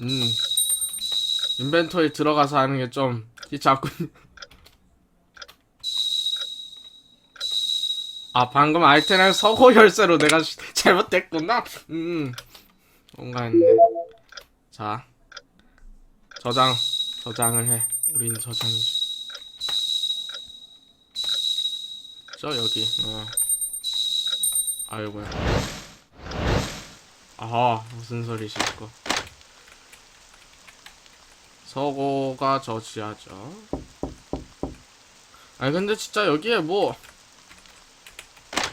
음. 인벤토리 들어가서 하는 게좀 자꾸 아 방금 아이템을 서고 열쇠로 내가 시- 잘못됐구나. 음. 뭔가 했네. 자. 저장 저장을 해. 우린 저장이지. 저 여기. 어. 아이고야. 아하 무슨 소리실까? 서고가 저 지하죠. 아니 근데 진짜 여기에 뭐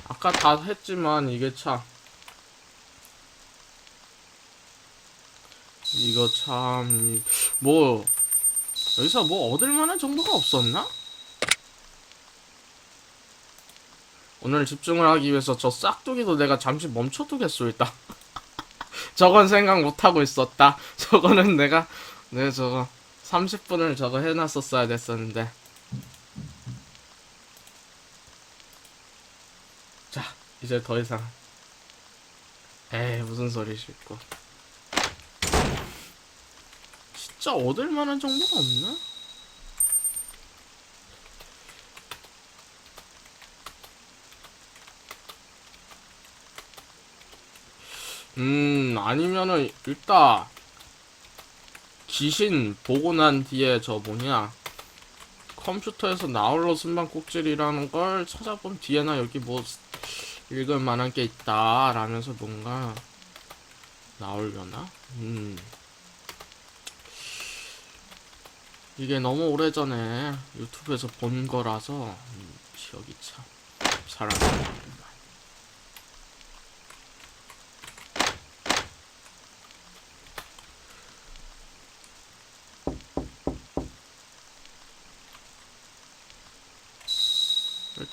아까 다 했지만 이게 참 이거 참 뭐 여기서 뭐 얻을 만한 정보가 없었나? 오늘 집중을 하기 위해서 저 싹두기도 내가 잠시 멈춰두겠소이다. 저건 생각 못하고 있었다. 저거는 내가 네 저거 30분을 저거 해놨었어야 됐었는데. 자 이제 더 이상. 에이 무슨 소리 싶고. 진짜 얻을 만한 정보가 없나? 음 아니면은 일단 귀신 보고 난 뒤에 저 뭐냐 컴퓨터에서 나홀로 순방 꼭질이라는 걸 찾아본 뒤에나 여기 뭐 읽을 만한 게 있다 라면서 뭔가 나오려나? 음 이게 너무 오래전에 유튜브에서 본 거라서 음, 기억이 참 잘 안 나요.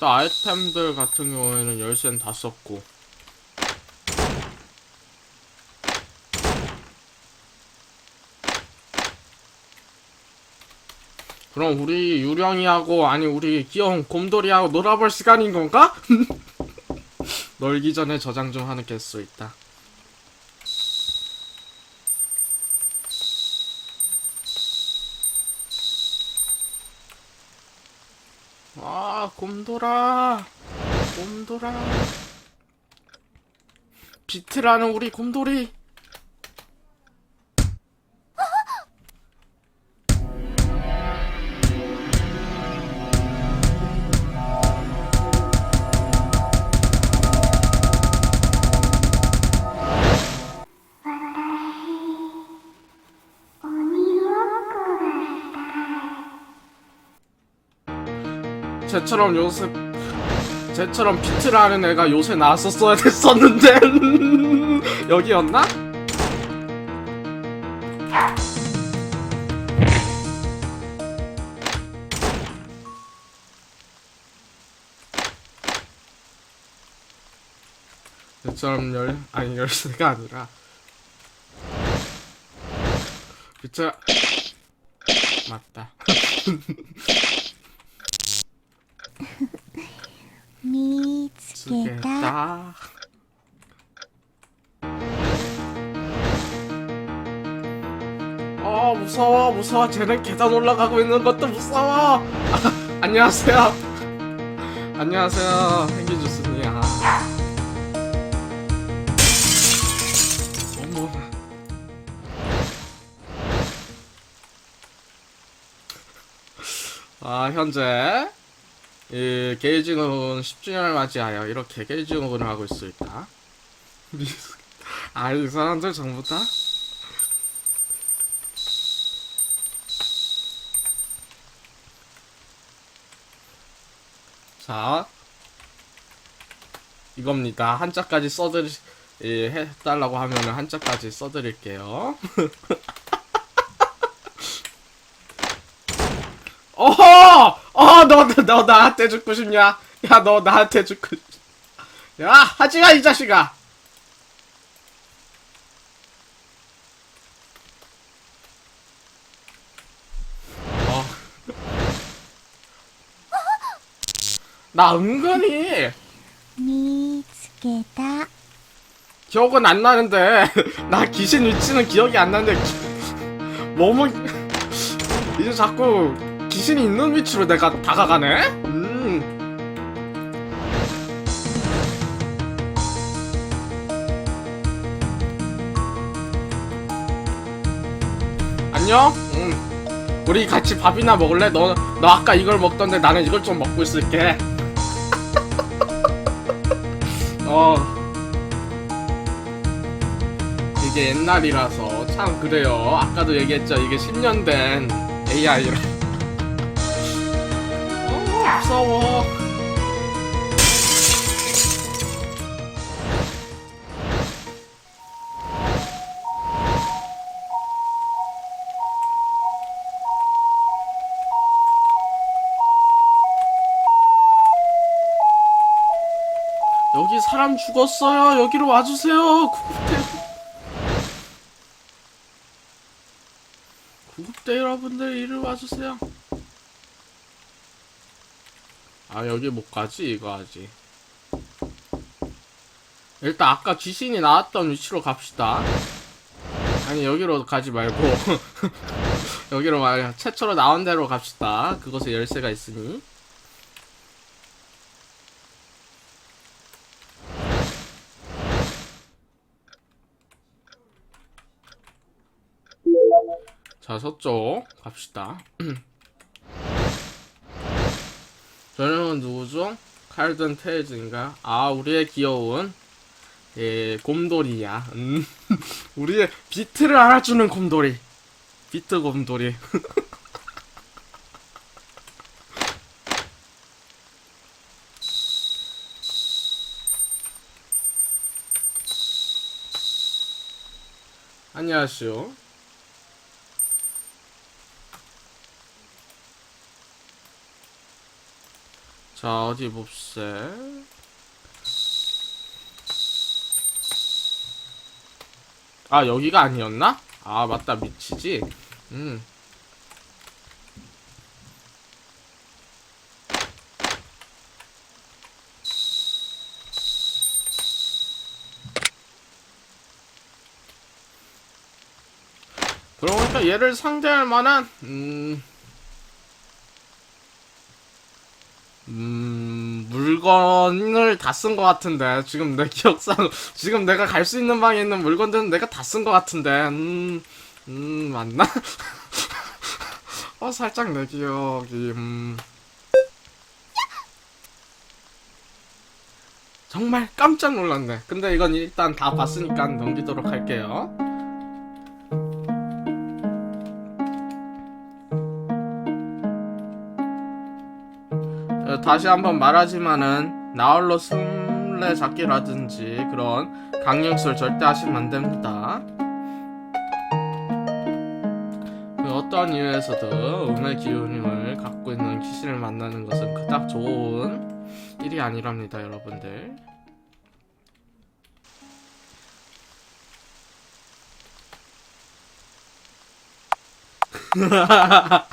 일단 아이템들 같은 경우에는 열쇠는 다 썼고 그럼 우리 유령이하고 아니 우리 귀여운 곰돌이하고 놀아볼 시간인 건가? 놀기 전에 저장 좀 하는 개수 있다 아 곰돌아. 곰돌아. 비트라는 우리 곰돌이 쟤처럼 요새 쟤처럼 비트라는 애가 요새 나왔었어야 됐었는데 여기였나? 쟤처럼 열 아니 열쇠가 아니라 비트 맞다. 見つけた 쓰겠다. 어 무서워 무서워 쟤는 계단 올라가고 있는 것도 무서워 아, 안녕하세요 안녕하세요 행기주스님 아. 어머나 아 현재 이 게이징은 10주년을 맞이하여 이렇게 게이징을 하고 있습니다. 아, 이 사람들 전부 다? 자, 이겁니다. 한자까지 써드리, 예, 해달라고 하면은 한자까지 써드릴게요. 어허! 어, 너, 너, 너 나한테 죽고 싶냐? 야, 너 나한테 죽고 싶... 야, 하지마, 이 자식아! 어. 나 은근히 見つけた 기억은 안 나는데 나 귀신 위치는 기억이 안 나는데 기- 너무 이제 자꾸 귀신이 있는 위치로 내가 다가가네? 음. 안녕? 응. 우리 같이 밥이나 먹을래? 너, 너 아까 이걸 먹던데 나는 이걸 좀 먹고 있을게. 어. 이게 옛날이라서 참 그래요. 아까도 얘기했죠. 이게 10년 된 AI라. 어, 무서워. 여기 사람 죽었어요. 여기로 와주세요. 구급대. 구급대 여러분들 이리 와주세요. 아 여기 못 가지 이거 아직. 일단 아까 귀신이 나왔던 위치로 갑시다. 아니 여기로 가지 말고 여기로 말 최초로 나온 대로 갑시다. 그곳에 열쇠가 있으니. 자, 서쪽 갑시다. 저녁은 누구죠? 칼든 테이즈인가? 아, 우리의 귀여운 예, 곰돌이야. 음. 우리의 비트를 알아주는 곰돌이. 비트 곰돌이. 안녕하세요. 자, 어디 봅세. 아, 여기가 아니었나? 아, 맞다. 미치지? 음. 그러니까 얘를 상대할 만한, 음, 음, 물건을 다 쓴 것 같은데. 지금 내 기억상, 지금 내가 갈 수 있는 방에 있는 물건들은 내가 다 쓴 것 같은데. 음, 음, 맞나? 어, 살짝 내 기억이, 음. 정말 깜짝 놀랐네. 근데 이건 일단 다 봤으니까 넘기도록 할게요. 다시 한번 말하지만은 나홀로 숨래 잡기라든지 그런 강령술 절대 하시면 안 됩니다. 그 어떠한 이유에서도 음의 기운을 갖고 있는 귀신을 만나는 것은 그닥 좋은 일이 아니랍니다, 여러분들.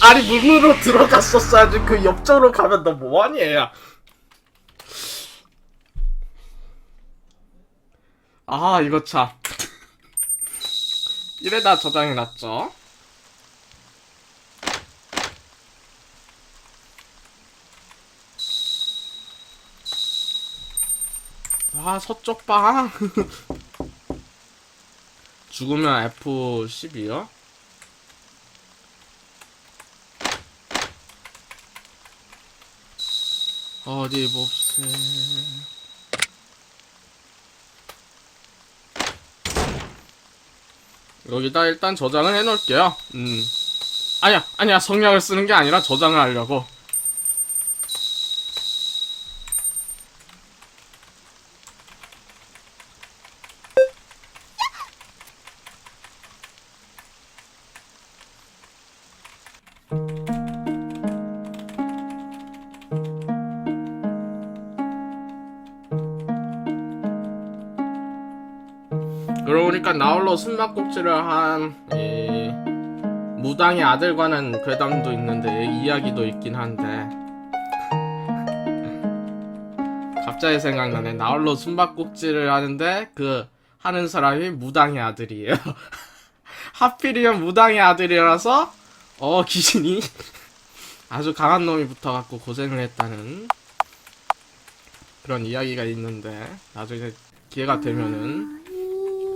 아니 문으로 들어갔었어야지 그 옆쪽으로 가면 너 뭐하니 얘야? 아 이거 참. 이래다 저장해놨죠? 아 서쪽 방. 죽으면 F12요? 어디 봅세 여기다 일단 저장을 해놓을게요. 음. 아니야 아니야. 성냥을 쓰는 게 아니라 저장을 하려고. 보니까 나홀로 숨바꼭질을 한 이, 무당의 아들과는 괴담도 있는데 이야기도 있긴 한데. 갑자기 생각나네. 나홀로 숨바꼭질을 하는데 그 하는 사람이 무당의 아들이에요. 하필이면 무당의 아들이라서 어 귀신이 아주 강한 놈이 붙어갖고 고생을 했다는 그런 이야기가 있는데 나중에 기회가 되면은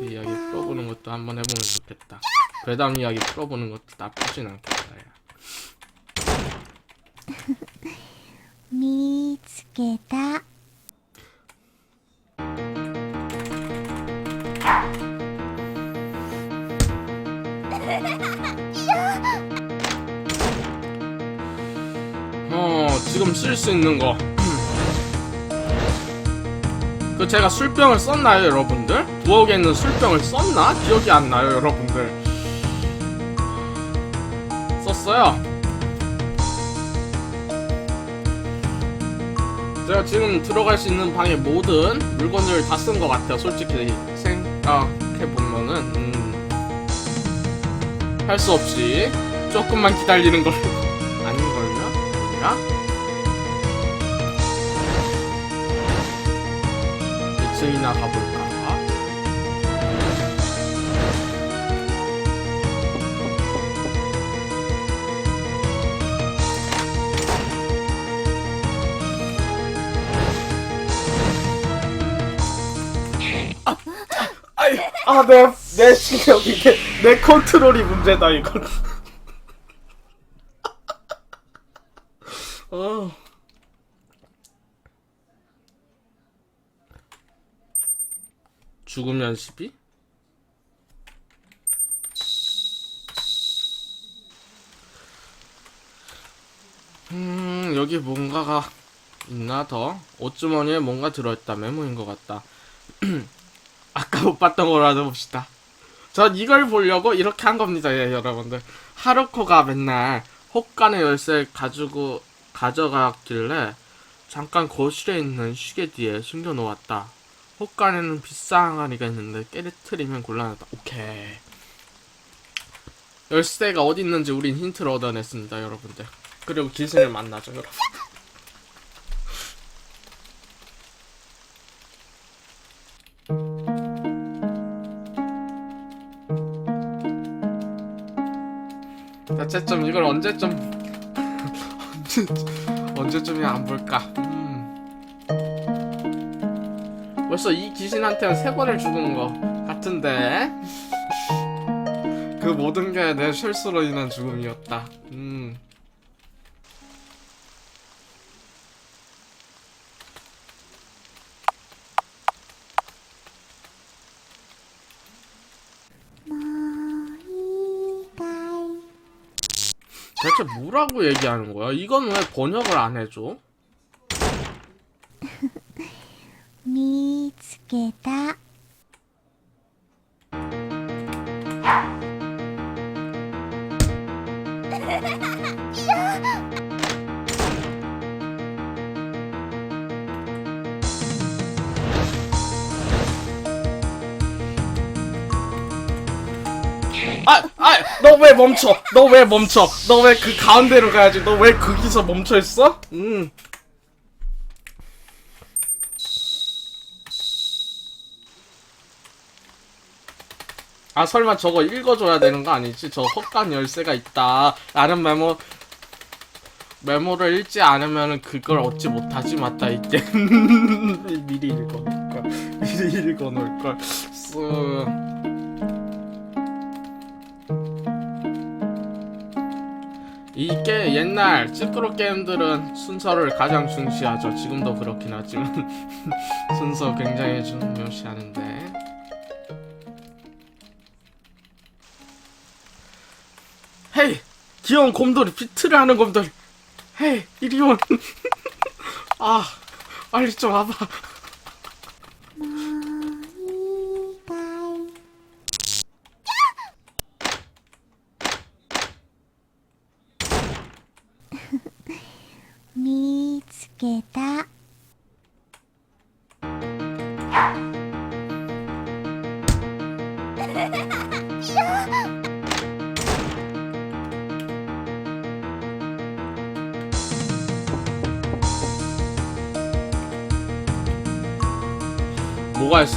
그 이야기 풀어보는 것도 한번 해보면 좋겠다. 괴담 이야기 풀어보는 것도 나쁘진 않겠다. 야. 見つけた 어, 지금 쓸 수 있는 거. 그 제가 술병을 썼나요, 여러분들? 부엌에 있는 술병을 썼나? 기억이 안 나요, 여러분들. 썼어요. 제가 지금 들어갈 수 있는 방의 모든 물건들을 다 쓴 것 같아요, 솔직히 생각해 보면은 음. 할 수 없이 조금만 기다리는 걸 2층이나 가볼까? 아, 아이, 아, 내, 내 실력, 이게, 내 컨트롤이 문제다, 이건. 어. 죽으면 12? 음, 여기 뭔가가 있나 더? 옷주머니에 뭔가 들어있다. 메모인 것 같다. 아까 못 봤던 걸 알아봅시다. 전 이걸 보려고 이렇게 한 겁니다, 예, 여러분들. 하루코가 맨날 혹간의 열쇠를 가지고 가져갔길래 잠깐 거실에 있는 시계 뒤에 숨겨놓았다. 혹간에는 비싼 항아리가 있는데 깨트리면 곤란하다. 오케이. 열쇠가 어디 있는지 우린 힌트를 얻어냈습니다, 여러분들. 그리고 기신을 만나죠, 여러분. 대체점 이걸 언제쯤 언제 언제쯤이야 안 볼까? 벌써 이 귀신한테는 세 번을 죽은 거 같은데 그 모든 게 내 실수로 인한 죽음이었다. 음. 대체 뭐라고 얘기하는 거야? 이건 왜 번역을 안 해줘? 같다. 아, 아, 너 왜 멈춰? 너 왜 멈춰? 너 왜 그 가운데로 가야지? 너 왜 거기서 멈춰 있어? 음. 아 설마 저거 읽어줘야 되는 거 아니지? 저 헛간 열쇠가 있다. 라는 메모 메모를 읽지 않으면은 그걸 얻지 못하지 맞다 이게 미리 읽어놓을 걸 미리 읽어 놓을 걸. 쓱. 이게 옛날 찌끄러 게임들은 순서를 가장 중시하죠. 지금도 그렇긴 하지만 순서 굉장히 중요시하는데 귀여운 곰돌이 비트를 하는 곰돌이 헤이 이리 온. 아 빨리 좀 와봐.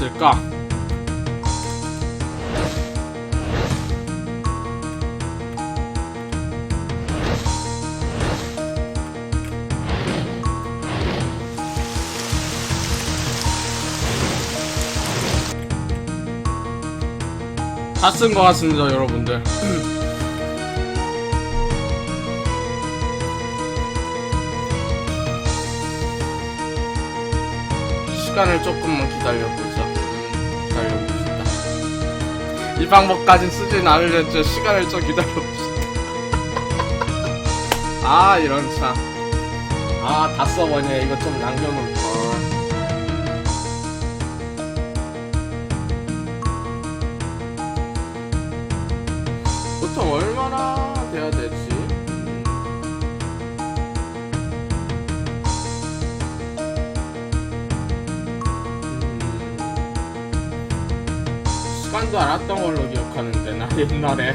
있을까? 다 쓴 것 같습니다, 여러분들. 시간을 조금만 기다려보자. 음, 이 방법까진 쓰진 않으려죠. 시간을 좀 기다려봅시다. 아, 이런 참. 아, 다 써버네. 이거 좀 남겨놓을걸. 보통 얼 시간도 알았던 걸로 기억하는데 나 옛날에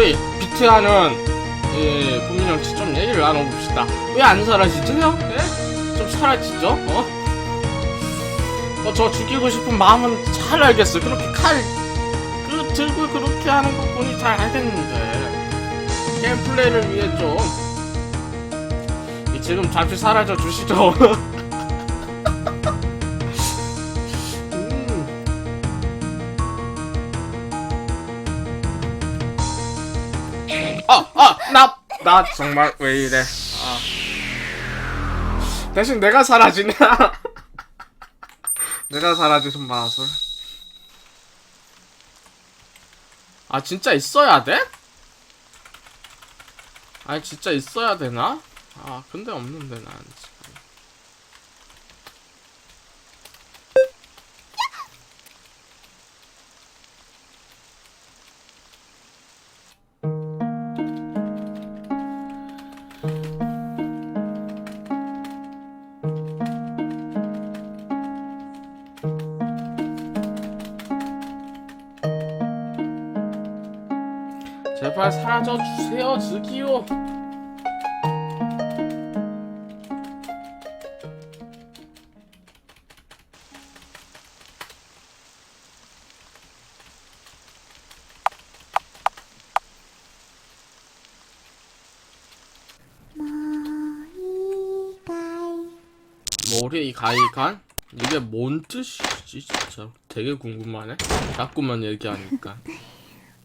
우리 비트하는 예, 국민정치 좀 얘기를 나눠봅시다. 왜 안 사라지죠? 예? 좀 사라지죠? 어? 어, 저 죽이고 싶은 마음은 잘 알겠어요. 그렇게 칼, 그, 들고 그렇게 하는 거 보니 잘 알겠는데. 게임 플레이를 위해 좀. 이 지금 잠시 사라져 주시죠. 나, 나 정말 왜 이래. 아. 대신 내가 사라지냐? 내가 사라지는 맛을. 아, 진짜 있어야 돼? 아니, 진짜 있어야 되나? 아, 근데 없는데, 난 지금. 제발 사라져 주세요, 즈기요. 머리 가이간? 이게 뭔 뜻이지 진짜 되게 궁금하네 자꾸만 얘기하니까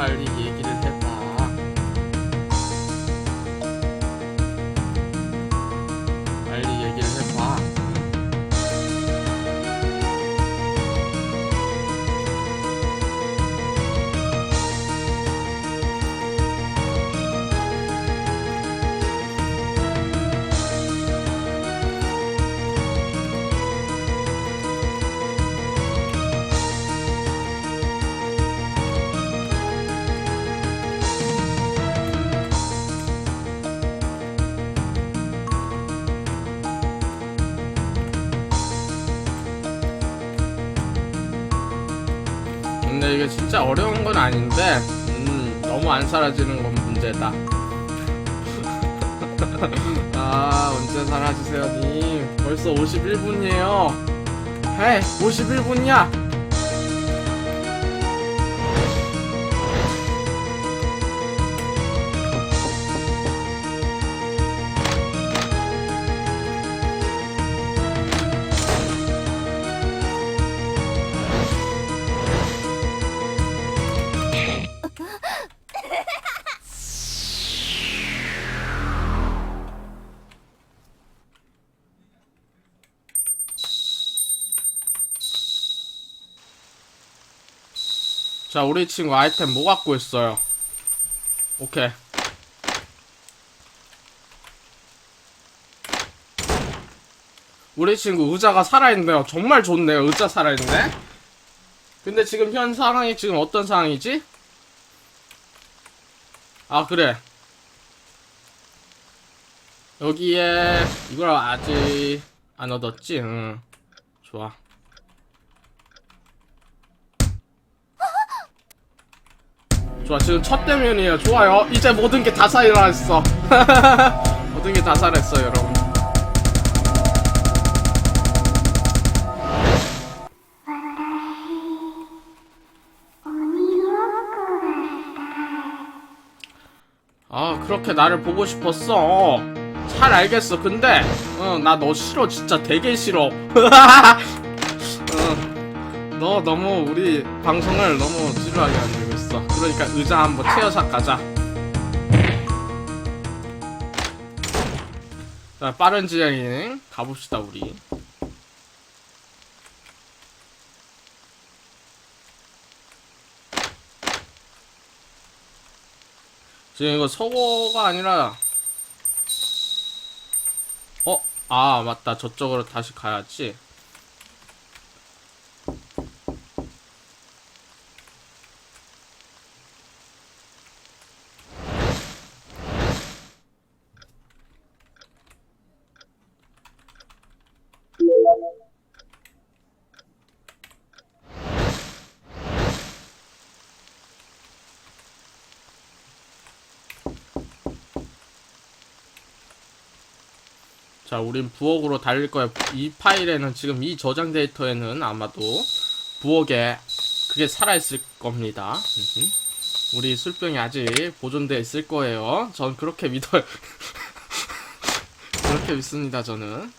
친구 빨 진짜 어려운 건 아닌데, 음, 너무 안 사라지는 건 문제다. 아, 언제 사라지세요, 님? 벌써 51분이에요. 헤이, 51분이야! 자, 우리 친구 아이템 뭐 갖고 있어요? 오케이. 우리 친구 의자가 살아있네요. 정말 좋네요. 의자 살아있네. 근데 지금 현 상황이 지금 어떤 상황이지? 아, 그래. 여기에 이걸 아직 안 얻었지? 응. 좋아. 좋아 지금 첫 대면이에요. 좋아요. 이제 모든 게 다 살아있어. 모든 게 다 살아있어 여러분. 아 그렇게 나를 보고 싶었어. 잘 알겠어. 근데 나너 싫어. 진짜 되게 싫어. 어, 너 너무 우리 방송을 너무 지루하게 만들고 있어. 그러니까 의자 한번 채워서 가자. 자 빠른 진행 가봅시다 우리. 지금 이거 서고가 아니라 어? 아 맞다. 저쪽으로 다시 가야지 자, 우린 부엌으로 달릴 거야. 이 파일에는 지금 이 저장 데이터에는 아마도 부엌에 그게 살아있을 겁니다. 우리 술병이 아직 보존되어 있을 거예요. 전 그렇게 믿어요. 그렇게 믿습니다, 저는.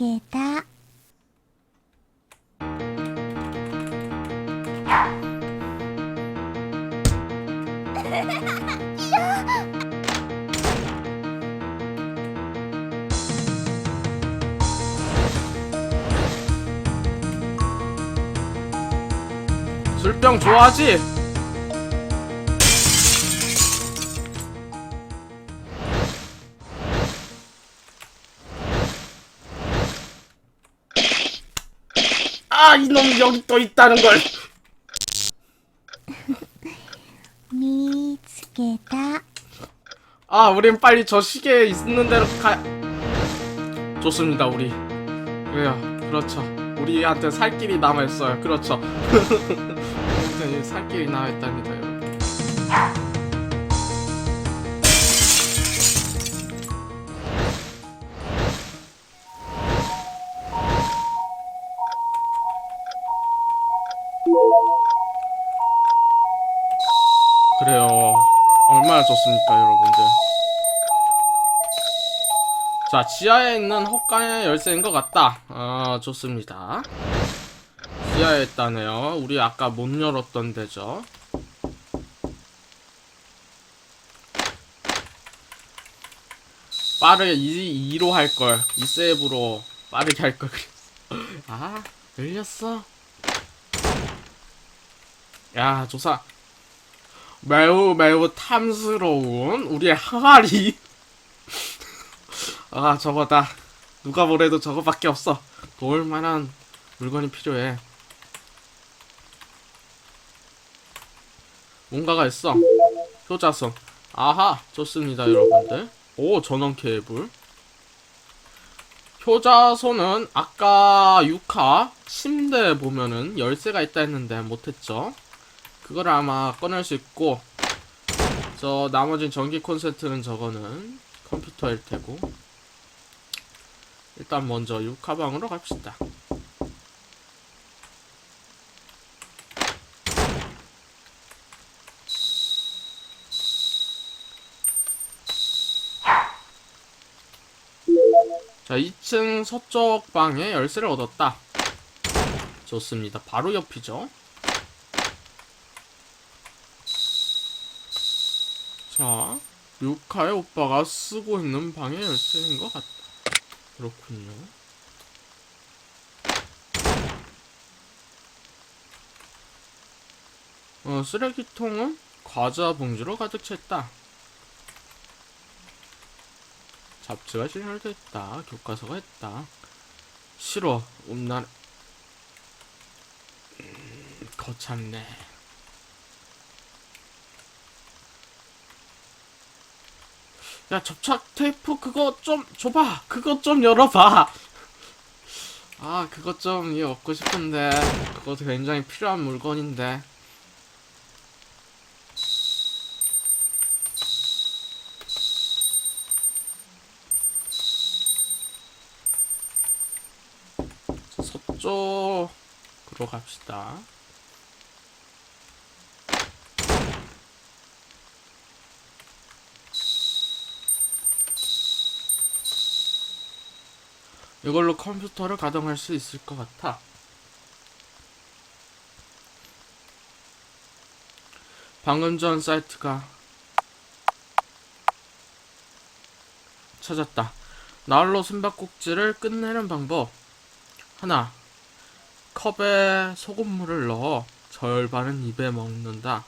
게다. 술병 좋아하지? 아 이놈 여기 또 있다는 걸. 見つけた 아, 우린 빨리 저 시계에 있는 대로 가. 좋습니다, 우리. 왜요? 그렇죠. 우리한테 살 길이 남아 있어요. 그렇죠. 아무튼 살 길이 남아 있답니다, 여러분. 좋습니까, 여러분들? 자, 지하에 있는 헛간의 열쇠인 것 같다. 아, 좋습니다. 지하에 있다네요. 우리 아까 못 열었던 데죠. 빠르게 2, 2로 할 걸. 2세이브로 빠르게 할 걸. 그랬어. 아, 열렸어. 야, 조사. 매우 매우 탐스러운 우리의 항아리. 아 저거다 누가 뭐래도 저거밖에 없어. 도울 만한 물건이 필요해. 뭔가가 있어. 효자손 아하 좋습니다 여러분들. 오 전원 케이블. 효자손은 아까 6화 침대에 보면은 열쇠가 있다 했는데 못했죠 그걸 아마 꺼낼 수 있고 저 나머진 전기 콘센트는 저거는 컴퓨터일 테고 일단 먼저 육가방으로 갑시다. 자, 2층 서쪽 방에 열쇠를 얻었다. 좋습니다. 바로 옆이죠. 자, 루카의 오빠가 쓰고 있는 방의 열쇠인 것 같다. 그렇군요. 어, 쓰레기통은 과자 봉지로 가득 찼다. 잡지가 진열돼 있다. 교과서가 있다. 싫어. 음란. 음, 거참네. 야 접착 테이프 그거 좀 줘봐. 그거 좀 열어봐. 아 그거 좀 이거 얻고 싶은데. 그거 굉장히 필요한 물건인데. 자, 서쪽으로 갑시다 이걸로 컴퓨터를 가동할 수 있을 것 같아. 방금 전 사이트가 찾았다. 나홀로 숨바꼭질을 끝내는 방법. 하나. 컵에 소금물을 넣어 절반은 입에 먹는다.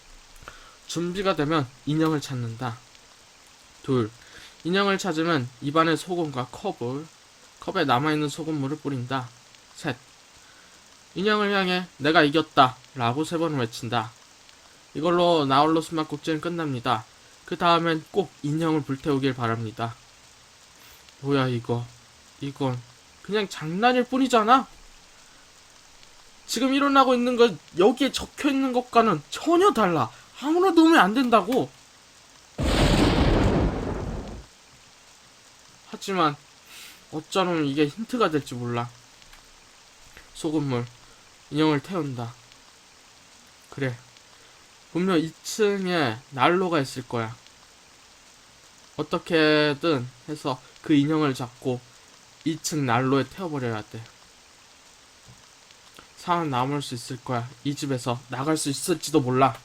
준비가 되면 인형을 찾는다. 둘. 인형을 찾으면 입안에 소금과 컵을 컵에 남아있는 소금물을 뿌린다. 셋. 인형을 향해 내가 이겼다. 라고 세 번 외친다. 이걸로 나홀로 숨막국지는 끝납니다. 그 다음엔 꼭 인형을 불태우길 바랍니다. 뭐야 이거. 이건 그냥 장난일 뿐이잖아? 지금 일어나고 있는 건 여기에 적혀 있는 것과는 전혀 달라. 아무나 도움이 안 된다고. 하지만 어쩌면 이게 힌트가 될지 몰라. 소금물. 인형을 태운다. 그래. 분명 2층에 난로가 있을 거야. 어떻게든 해서 그 인형을 잡고 2층 난로에 태워버려야 돼. 살아남을 수 있을 거야. 이 집에서 나갈 수 있을지도 몰라.